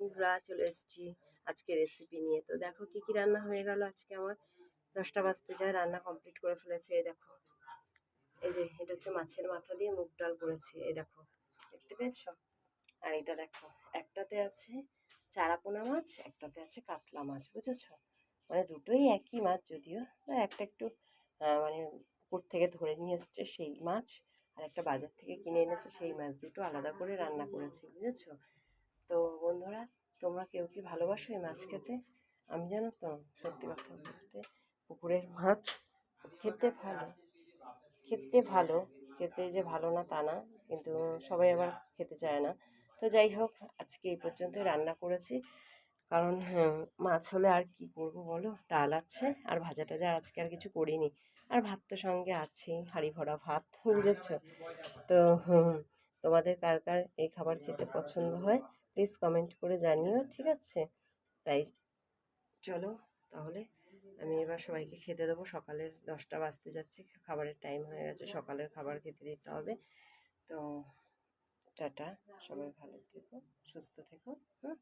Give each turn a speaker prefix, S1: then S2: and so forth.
S1: বন্ধুরা চলে এসেছি আজকে রেসিপি নিয়ে। তো দেখো কি কি রান্না হয়ে গেল আজকে আমার। দশটা বাজতে যায়, রান্না কমপ্লিট করে ফেলেছে, এই দেখো। এই যে, এটা হচ্ছে মাছের মাথা দিয়ে মুগ ডাল করেছি, এই দেখো। দেখতে পেয়েছ? আর এটা দেখো, একটাতে আছে চারাপোনা মাছ, একটাতে আছে কাতলা মাছ, বুঝেছ? মানে দুটোই একই মাছ যদিও। একটা একটু মানে পুকুর থেকে ধরে নিয়ে এসছে সেই মাছ, আর একটা বাজার থেকে কিনে এনেছে সেই মাছ দুটো আলাদা করে রান্না করেছি, বুঝেছ? তো বন্ধুরা তোমরা কেউ কি ভালোবাসো এই মাছ খেতে? আমি জানো তো সত্যি কথা বলতে পুকুরের মাছ খেতে ভালো খেতে ভালো খেতে যে ভালো না তা না কিন্তু সবাই আবার খেতে চায় না। তো যাই হোক আজকে এই পর্যন্তই রান্না করেছি। কারণ হ্যাঁ, মাছ হলে আর কি করব বলো? ডাল আছে আর ভাজা টাজা আজকে আর কিছু করিনি। আর ভাত তো সঙ্গে আছেই হাঁড়ি ভরা ভাত বুঝেছ? তো তোমাদের কার কার এই খাবার খেতে পছন্দ হয়? প্লিজ কমেন্ট করে জানিও, ঠিক আছে? তাই। চলো, তাহলে আমি এবার সবাইকে খেতে দেবো। সকালের দশটা বাজতে যাচ্ছে, খাবারের টাইম হয়ে গেছে, সকালের খাবার খেতে দিতে হবে। তো টাটা, সবাই ভালো থেকো, সুস্থ থেকো, হুম?